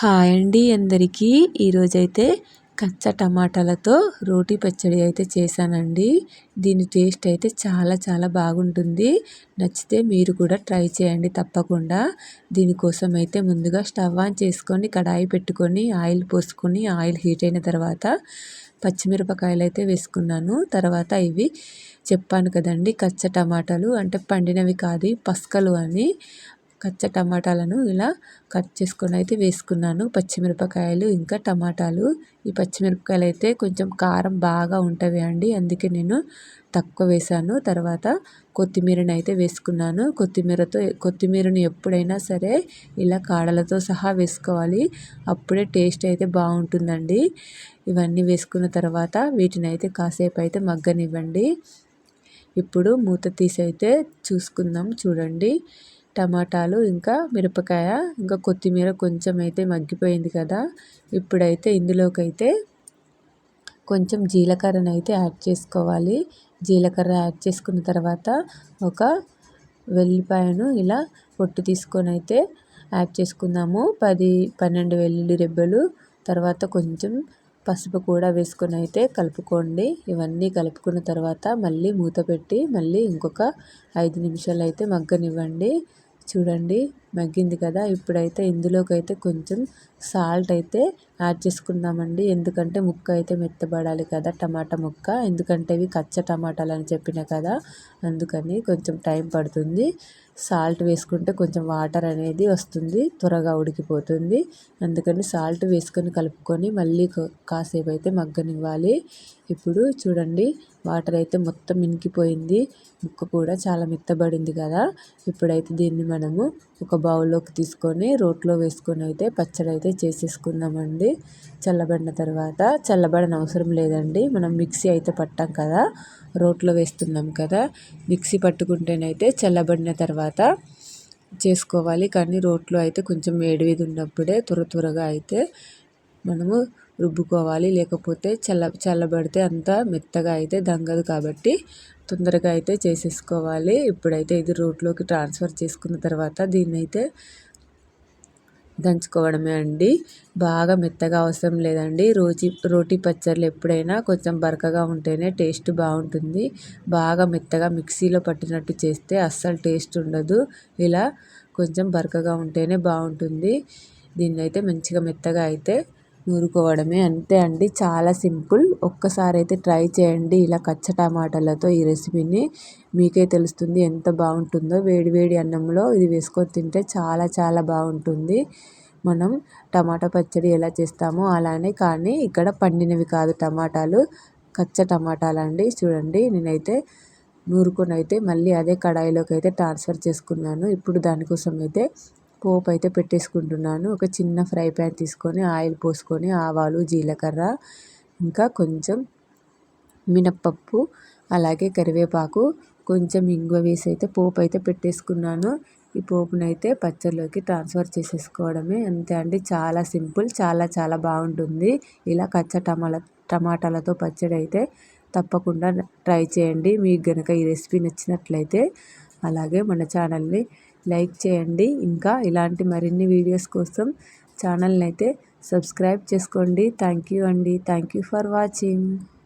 Hi అండి అందరికీ. ఈరోజైతే కచ్చ టమాటాలతో రోటీ పచ్చడి అయితే చేశానండి. దీని టేస్ట్ అయితే చాలా చాలా బాగుంటుంది. నచ్చితే మీరు కూడా ట్రై చేయండి తప్పకుండా. దీనికోసం అయితే ముందుగా స్టవ్ ఆన్ చేసుకొని కడాయి పెట్టుకొని ఆయిల్ పోసుకొని ఆయిల్ హీట్ అయిన తర్వాత పచ్చిమిరపకాయలు అయితే వేసుకున్నాను. తర్వాత ఇవి చెప్పాను కదండి కచ్చ టమాటాలు. అంటే పండినవి కాదు పసకలు అని. కచ్చ టమాటాలను ఇలా కట్ చేసుకొని అయితే వేసుకున్నాను. పచ్చిమిరపకాయలు ఇంకా టమాటాలు. ఈ పచ్చిమిరపకాయలు అయితే కొంచెం కారం బాగా ఉంటవి అండి. అందుకే నేను తక్కువ వేసాను తర్వాత కొత్తిమీరని అయితే వేసుకున్నాను. కొత్తిమీరతో కొత్తిమీరని ఎప్పుడైనా సరే ఇలా కాడలతో సహా వేసుకోవాలి. అప్పుడే టేస్ట్ అయితే బాగుంటుందండి. ఇవన్నీ వేసుకున్న తర్వాత వీటిని అయితే కాసేపు అయితే మగ్గనివ్వండి. ఇప్పుడు మూత తీసి అయితే చూసుకుందాం చూడండి. టమాటాలు ఇంకా మిరపకాయ ఇంకా కొత్తిమీర కొంచెం అయితే మగ్గిపోయింది కదా. ఇప్పుడైతే ఇందులోకైతే కొంచెం జీలకర్రను అయితే యాడ్ చేసుకోవాలి. జీలకర్ర యాడ్ చేసుకున్న తర్వాత ఒక వెల్లిపాయను ఇలా పొట్టు తీసుకొని అయితే యాడ్ చేసుకుందాము. పది పన్నెండు వెల్లుల్లి రెబ్బలు తర్వాత కొంచెం పసుపు కూడా వేసుకొని అయితే కలుపుకోండి. ఇవన్నీ కలుపుకున్న తర్వాత మళ్ళీ మూత పెట్టి మళ్ళీ ఇంకొక ఐదు నిమిషాలు అయితే మగ్గనివ్వండి. చూడండి మగ్గింది కదా. ఇప్పుడైతే ఇందులోకి అయితే కొంచెం సాల్ట్ అయితే యాడ్ చేసుకుందామండి. ఎందుకంటే ముక్క అయితే మెత్తబడాలి కదా టమాటా ముక్క. ఎందుకంటే ఇవి కచ్చ టమాటాలు అని చెప్పిన కదా. అందుకని కొంచెం టైం పడుతుంది. సాల్ట్ వేసుకుంటే కొంచెం వాటర్ అనేది వస్తుంది త్వరగా ఉడికిపోతుంది. అందుకని సాల్ట్ వేసుకొని కలుపుకొని మళ్ళీ కాసేపు అయితే మగ్గనివ్వాలి. ఇప్పుడు చూడండి వాటర్ అయితే మొత్తం మినికిపోయింది ముక్క కూడా చాలా మెత్తబడింది కదా. ఇప్పుడైతే దీన్ని మనము ఒక బౌల్లోకి తీసుకొని రోట్లో వేసుకొని అయితే పచ్చడి అయితే చేసేసుకుందామండి. చల్లబడిన తర్వాత చల్లబడిన అవసరం లేదండి. మనం మిక్సీ అయితే పట్టాం కదా. రోట్లో వేస్తున్నాం కదా. మిక్సీ పట్టుకుంటేనైతే చల్లబడిన తర్వాత చేసుకోవాలి. కానీ రోట్లో అయితే కొంచెం వేడివేది ఉన్నప్పుడే త్వర త్వరగా అయితే మనము రుబ్బుకోవాలి. లేకపోతే చల్ల చల్లబడితే అంత మెత్తగా అయితే దంగదు కాబట్టి తొందరగా అయితే చేసేసుకోవాలి. ఇప్పుడైతే ఇది రోట్లోకి ట్రాన్స్ఫర్ చేసుకున్న తర్వాత దీన్ని అయితే దంచుకోవడమే అండి. బాగా మెత్తగా అవసరం లేదండి. రోచి రోటీ పచ్చళ్ళు ఎప్పుడైనా కొంచెం బరకగా ఉంటేనే టేస్ట్ బాగుంటుంది. బాగా మెత్తగా మిక్సీలో పట్టినట్టు చేస్తే అస్సలు టేస్ట్ ఉండదు. ఇలా కొంచెం బరకగా ఉంటేనే బాగుంటుంది. దీన్ని అయితే మంచిగా మెత్తగా అయితే నూరుకోవడమే. అంతే అండి. చాలా సింపుల్. ఒక్కసారి అయితే ట్రై చేయండి. ఇలా కచ్చ టమాటాలతో ఈ రెసిపీని మీకే తెలుస్తుంది ఎంత బాగుంటుందో. వేడి వేడి అన్నంలో ఇది వేసుకొని తింటే చాలా చాలా బాగుంటుంది. మనం టమాటా పచ్చడి ఎలా చేస్తామో అలానే. కానీ ఇక్కడ పండినవి కాదు టమాటాలు. కచ్చ టమాటాలు అండి చూడండి. నేనైతే నూరుకొని అయితే మళ్ళీ అదే కడాయిలోకి అయితే ట్రాన్స్ఫర్ చేసుకున్నాను. ఇప్పుడు దానికోసం అయితే పోపు అయితే పెట్టేసుకుంటున్నాను. ఒక చిన్న ఫ్రై ప్యాన్ తీసుకొని ఆయిల్ పోసుకొని ఆవాలు జీలకర్ర ఇంకా కొంచెం మినప్పప్పు అలాగే కరివేపాకు కొంచెం ఇంగువ వేసి అయితే పోపు అయితే పెట్టేసుకున్నాను. ఈ పోపునైతే పచ్చడిలోకి ట్రాన్స్ఫర్ చేసేసుకోవడమే అంతే అండి. చాలా సింపుల్ చాలా చాలా బాగుంటుంది. ఇలా కచ్చ టమాటా టమాటాలతో పచ్చడి అయితే తప్పకుండా ట్రై చేయండి. మీకు గనక ఈ రెసిపీ నచ్చినట్లయితే అలాగే మన ఛానల్ని లైక్ చేయండి. ఇంకా ఇలాంటి మరిన్ని వీడియోస్ కోసం ఛానల్ని అయితే సబ్స్క్రైబ్ చేసుకోండి. థ్యాంక్ యూ అండి. Thank you for watching.